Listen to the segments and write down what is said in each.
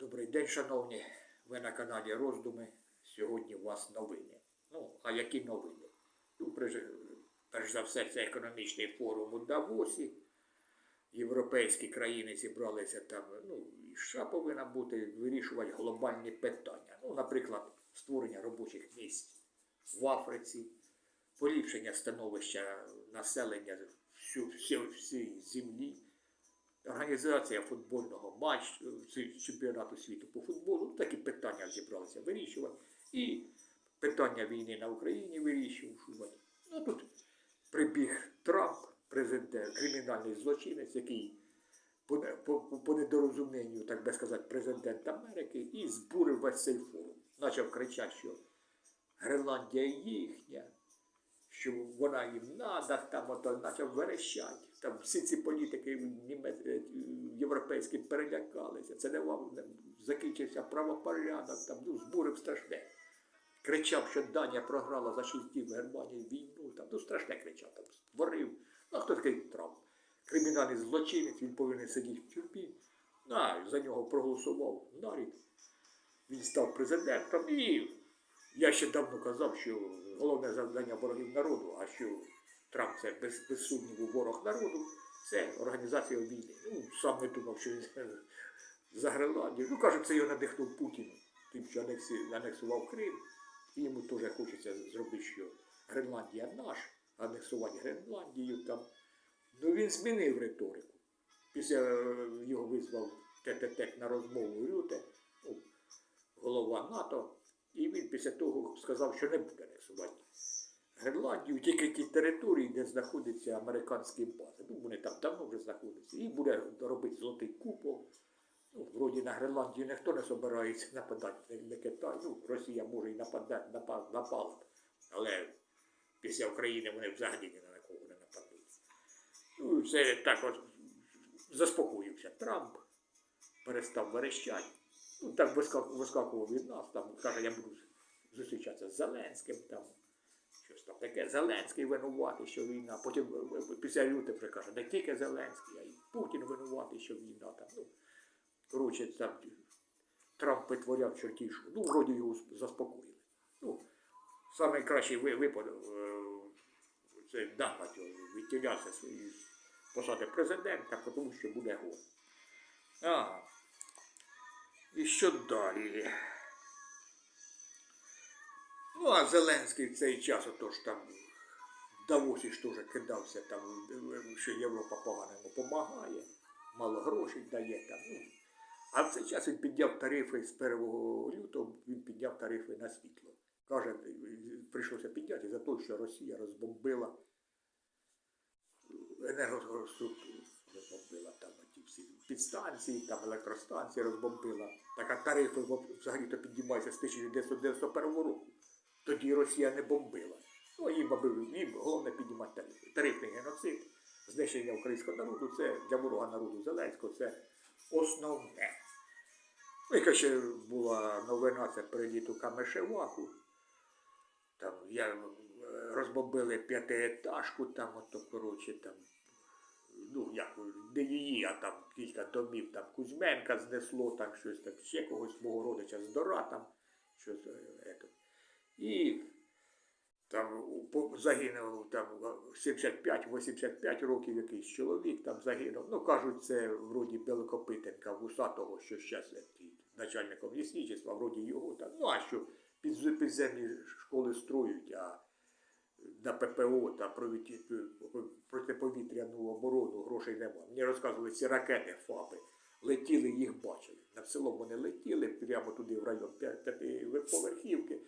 Добрий день, шановні. Ви на каналі Роздуми. Сьогодні у вас новини. Ну, а які новини? Ну, перш, за все, це економічний форум у Давосі. Європейські країни зібралися там, ну, і США повинна бути вирішувати глобальні питання. Ну, наприклад, створення робочих місць в Африці, поліпшення становища населення всю, всю, всій землі, організація футбольного матчу, чемпіонату світу по футболу. Ну, такі питання зібралися вирішувати. І питання війни на Україні вирішувати. Ну тут прибіг Трамп, президент, кримінальний злочинець, який по, по, по недорозумінню, так би сказати, президент Америки, і збурив весь цей форум. Почав кричати, що Гренландія їхня, що вона їм надо, там ото почав верещати. Там всі ці політики е, європейські перелякалися. Це не вам закінчився правопорядок, там ну, збурив страшне. Кричав, що Данія програла за 6 днів Германії війну, там, ну страшне кричав, там створив. Ну, а хто такий Трамп? Кримінальний злочинець, він повинен сидіти в тюрмі. Ну, А, за нього проголосував нарід. Він став президентом і я ще давно казав, що головне завдання ворогів народу, а що Трамп це без, без сумніву ворог народу, це організація війни. Ну, сам не думав, що він за Гренландію. Ну, кажуть, це його надихнув Путін, тим, що анексував Крим. І йому теж хочеться зробити, що Гренландія наш, анексувати Гренландію там. Ну він змінив риторику. Після е, його визвав ТТТ на розмову Рюте, ну, голова НАТО, і він після того сказав, що не буде анексувати Гренландію, тільки ті території, де знаходяться американські бази. Ну, вони там давно вже знаходяться. І буде робити золотий купол. Ну, вроді на Гренландію ніхто не збирається нападати на Китай. Ну, Росія може і нападати, напа- напала б. Але після України вони взагалі ні на кого не нападуть. Ну, це так от заспокоївся Трамп, перестав верещати. Ну, так вискакував від нас, там каже, я буду зустрічатися з Зеленським, там щось там таке. Зеленський винуватий, що війна. Потім е, після люти вже каже, не тільки Зеленський, а й Путін винуватий, що війна там. Ну, коротше, там Трамп витворяв чертішу. Ну, вроді його заспокоїли. Ну, найкращий ви- випадок е, це його відтілятися свої посади президента, тому що буде год. Ага. І що далі? Ну, а Зеленський в цей час отож там в Давосі ж теж кидався, там, що Європа погано йому допомагає, мало грошей дає там. Ну. А в цей час він підняв тарифи з 1 лютого, він підняв тарифи на світло. Каже, прийшлося підняти за те, що Росія розбомбила енергоструктуру, розбомбила підстанції, там електростанції розбомбила. Так а тарифи взагалі-то піднімаються з 1991 року. Тоді Росія не бомбила. Ну, їм, їм головне піднімати тарифи. Тарифний геноцид, знищення українського народу, це для ворога народу Зеленського, це основне. Ну, яка ще була новина, це приліт у Камешеваку. Там я е, розбомбили п'ятиетажку, там ото, коротше, там, ну, як, не її, а там кілька домів, там Кузьменка знесло, там щось там, ще когось мого родича з Дора, там, щось, е, ето. І там загинув там 75-85 років якийсь чоловік там загинув. Ну, кажуть, це вроді Белокопитенка, вусатого, що зараз начальником лісничества, вроді його там. Ну, а що під, підземні школи строють, а на ППО та протиповітряну оборону грошей немає. Мені розказували, ці ракети ФАПи летіли, їх бачили. На село вони летіли прямо туди, в район п'я- п'ятиповерхівки.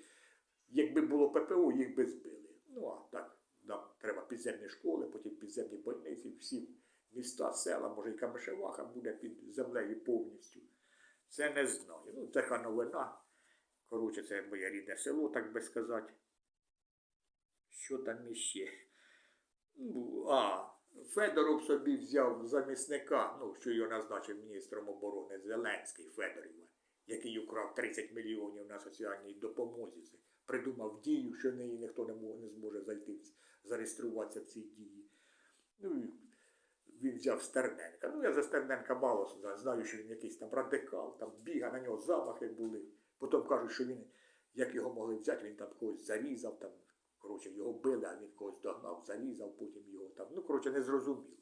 Якби було ППО, їх би збили. Ну а так, нам треба підземні школи, потім підземні больниці, всі міста, села, може і Камишеваха буде під землею повністю. Це не знаю. Ну, така новина. Коротше, це моє рідне село, так би сказати. Що там іще? Ну, а, Федоров собі взяв замісника, ну, що його назначив міністром оборони Зеленський Федорова, який украв 30 мільйонів на соціальній допомозі. Придумав дію, що неї ніхто не, мо- не зможе зайти, зареєструватися в цій дії. Ну, він взяв Стерненка. Ну, я за Стерненка мало знаю, що він якийсь там радикал, там біга, на нього замахи були. Потім кажуть, що він, як його могли взяти, він там когось зарізав, там, коротше, його били, а він когось догнав, зарізав, потім його там. Ну, коротше, не зрозуміло.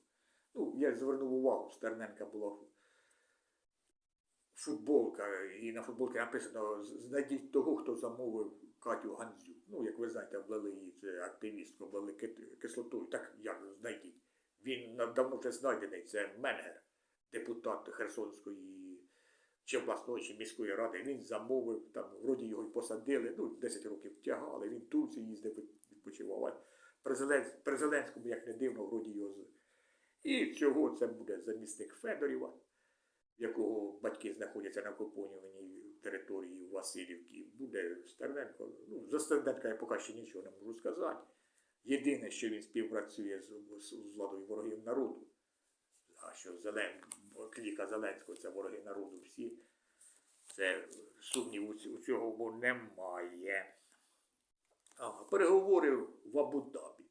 Ну, я звернув увагу, Стерненка була футболка, і на футболці написано знайдіть того, хто замовив Катю Гандзю. Ну, як ви знаєте, облили її це активістку, облили кислотою. Так як знайдіть? Він давно вже знайдений, це Менгер, депутат Херсонської чи обласної, чи міської ради. Він замовив, там вроді його й посадили, ну, 10 років тягали, він в Турцію їздив, відпочивав. При Зелен- при Зеленському, як не дивно, вроді його. І цього це буде замісник Федорєва якого батьки знаходяться на окупованій території Васильівки, буде Стерненко. Ну, за Стерненка я поки ще нічого не можу сказати. Єдине, що він співпрацює з, з, з владою ворогів народу, а що Кліка Зеленського це вороги народу всі, це сумніву у цього немає. Ага, переговори в Абу-Дабі.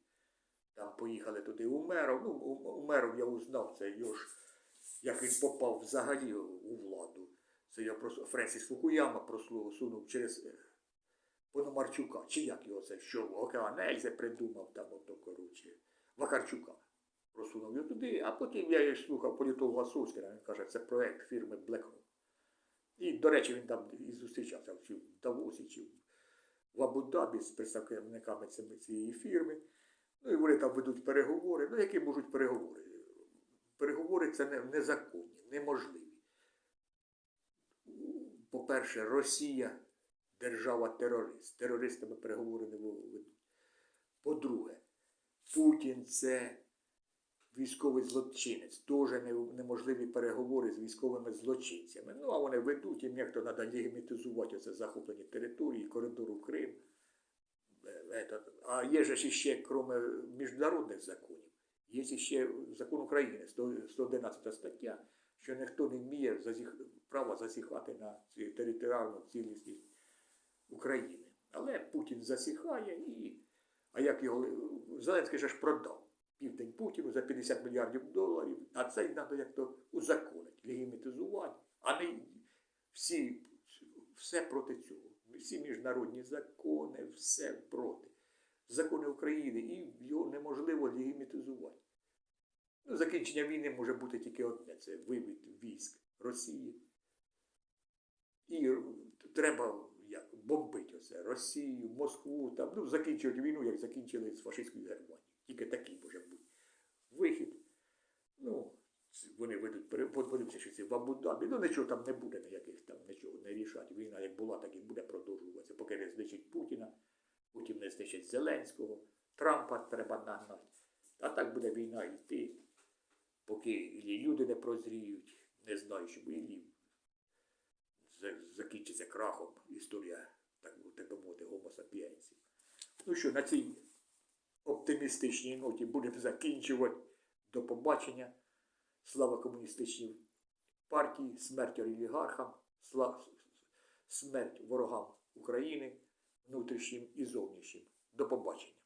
Там поїхали туди Умеров. Ну, Умеров я узнав, це його ж як він попав взагалі у владу. Це я просто Френсіс Фукуяма просунув через е, Пономарчука, чи як його це, що Океан придумав там ото, коротше, Вакарчука. Просунув його туди, а потім я слухав політолога Соскіна, він каже, це проект фірми BlackRock. І, до речі, він там і зустрічався чи в Давосі, чи в Абу-Дабі з представниками цієї фірми. Ну і вони там ведуть переговори. Ну, які можуть переговори? переговори це незаконні, неможливі. По-перше, Росія держава-терорист. Терористами переговори не ведуть. По-друге, Путін це військовий злочинець. Теж неможливі переговори з військовими злочинцями. Ну, а вони ведуть, їм як то треба легімітизувати оце захоплені території, коридору Крим. Е. А є ж ще, крім міжнародних законів, Є ще закон України, 111 стаття, що ніхто не вміє зазіх... права засіхати на територіальну цілісність України. Але Путін засіхає і. А як його Зеленський же ж продав південь Путіну за 50 мільярдів доларів, а це треба як то узаконити, легімітизувати, а не всі, все проти цього. Всі міжнародні закони, все проти закони України, і його неможливо легімітизувати. Ну, закінчення війни може бути тільки одне це вивід військ Росії. І треба як, бомбити оце Росію, Москву, там, ну, закінчувати війну, як закінчили з фашистською Германією. Тільки такий може бути вихід. Ну, вони ведуть, пере- подивимося, що це в Абу-Дабі. Ну, нічого там не буде, ніяких там нічого не рішать. Війна як була, так і буде продовжуватися, поки не знищить Путіна. Потім не знищить Зеленського, Трампа треба нагнати. А так буде війна йти, поки люди не прозріють, не знаю, що і закінчиться крахом історія, так, би- мовити, гомо. Ну що, на цій оптимістичній ноті будемо закінчувати. До побачення. Слава комуністичній партії, смерть олігархам, смерть ворогам України внутрішнім і зовнішнім. До побачення.